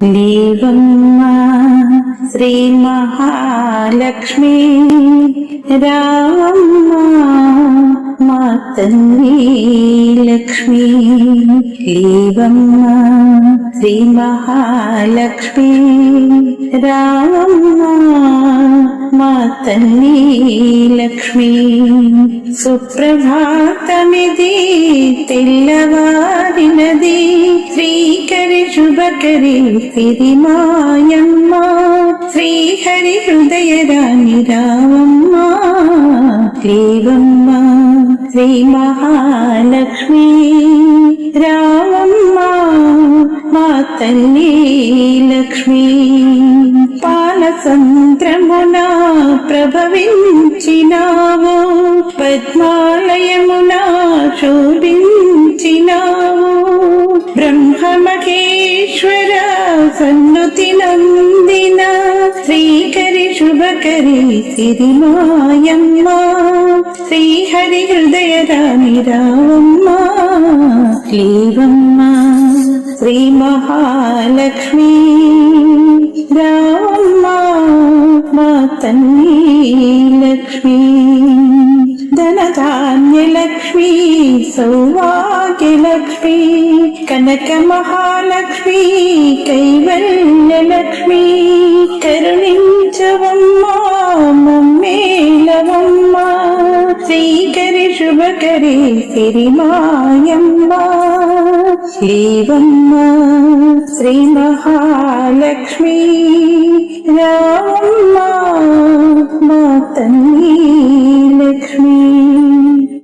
దేవమ్మ శ్రీ మహాలక్ష్మి రావమ్మ మా తల్లి లక్ష్మి లేవమ్మ శ్రీ మహాలక్ష్మి రావమ్మ మా తల్లి లక్ష్మి సుప్రభాతమిది తెల్లవారినది శ్రీకరి సిరి మాయమ్మ శ్రీహరి హృదయ రాణి రావమ్మ. దేవమ్మ శ్రీ మహాలక్ష్మి రావమ్మ. మా తల్లి లక్ష్మి. పాలసంద్రమున ప్రభవించినావు. పద్మాలయమున శోభించినావు. బ్రహ్మమహేశ్వర సన్నుతి నందిన శ్రీకరి శుభకరి సిరిమాయమ్మ శ్రీహరి హృదయ రాణి రావమ్మ లేవమ్మ శ్రీ మహాలక్ష్మి రావమ్మ మా తల్లి లక్ష్మి. ధాన్యలక్ష్మీ సౌభాగ్యలక్ష్మీ కనక మహాలక్ష్మీ కైవల్యలక్ష్మీ కరుణించవమ్మా మమ్మేలవమ్మ శ్రీకరి శుభకరి సిరిమాయమ్మ శ్రీవమ్మ శ్రీ మహాలక్ష్మీ రావమ్మ మా తల్లి.